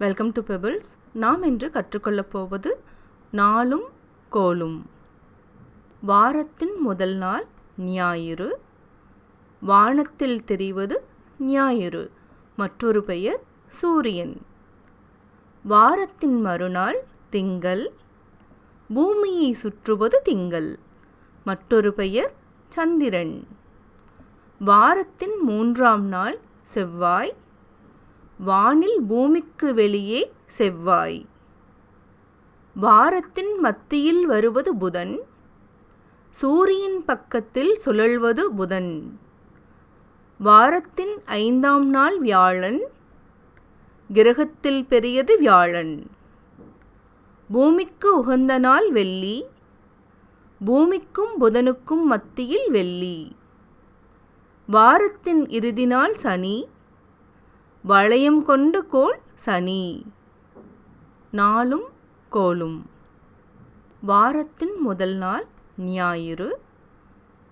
Welcome to pebbles நாம் இன்று கற்றுக்கொள்ளப் போவது நாளும் கோலும் வாரத்தின் முதல் நாள் ஞாயிறு. வானத்தில் தெரிவது ஞாயிறு. மற்றொரு பெயர் சூரியன். வாரத்தின் மறுநாள் திங்கள். பூமியை சுற்றுவது திங்கள். மற்றொரு பெயர் சந்திரன். வாரத்தின் மூன்றாம் நாள் செவ்வாய். வானில் பூமிக்கு வெளியே செவ்வாய். வாரத்தின் மத்தியில் வருவது புதன். சூரியன் பக்கத்தில் சுழல்வது புதன். வாரத்தின் ஐந்தாம் நாள் வியாழன். கிரகத்தில் பெரியது வியாழன். பூமிக்கு உகந்த நாள் வெள்ளி. பூமிக்கும் புதனுக்கும் மத்தியில் வெள்ளி. வாரத்தின் இறுதி நாள் சனி. வளையம் கொண்ட கோள் சனி. நாளும் கோலும் வாரத்தின் முதல் நாள் ஞாயிறு.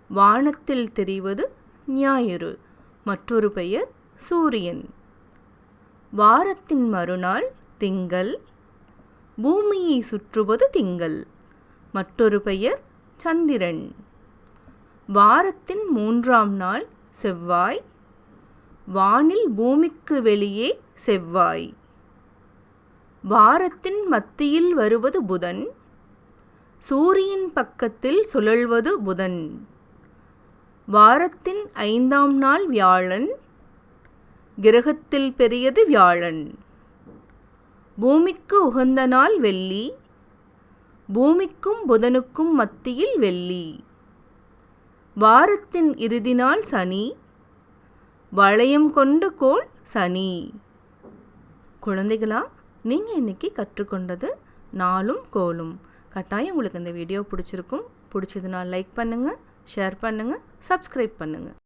வானத்தில் தெரிவது ஞாயிறு. மற்றொரு பெயர் சூரியன். வாரத்தின் மறுநாள் திங்கள். பூமியை சுற்றுவது திங்கள். மற்றொரு பெயர் சந்திரன். வாரத்தின் மூன்றாம் நாள் செவ்வாய். வானில் பூமிக்கு வெளியே செவ்வாய். வாரத்தின் மத்தியில் வருவது புதன். சூரியன் பக்கத்தில் சுழல்வது புதன். வாரத்தின் ஐந்தாம் நாள் வியாழன். கிரகத்தில் பெரியது வியாழன். பூமிக்கு உகந்த நாள் வெள்ளி. பூமிக்கும் புதனுக்கும் மத்தியில் வெள்ளி. வாரத்தின் இறுதி நாள் சனி. வளையம் கொண்டு கோள் சனி. குழந்தைகளா நீங்கள் இன்றைக்கி கற்றுக்கொண்டது நாளும் கோலும் கட்டாயம் உங்களுக்கு இந்த வீடியோ பிடிச்சிருக்கும். பிடிச்சதுனால் லைக் பண்ணுங்கள் ஷேர் பண்ணுங்கள் சப்ஸ்கிரைப் பண்ணுங்கள்